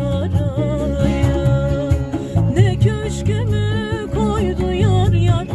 Açtı karayı Ne köşkümü koydu yar yar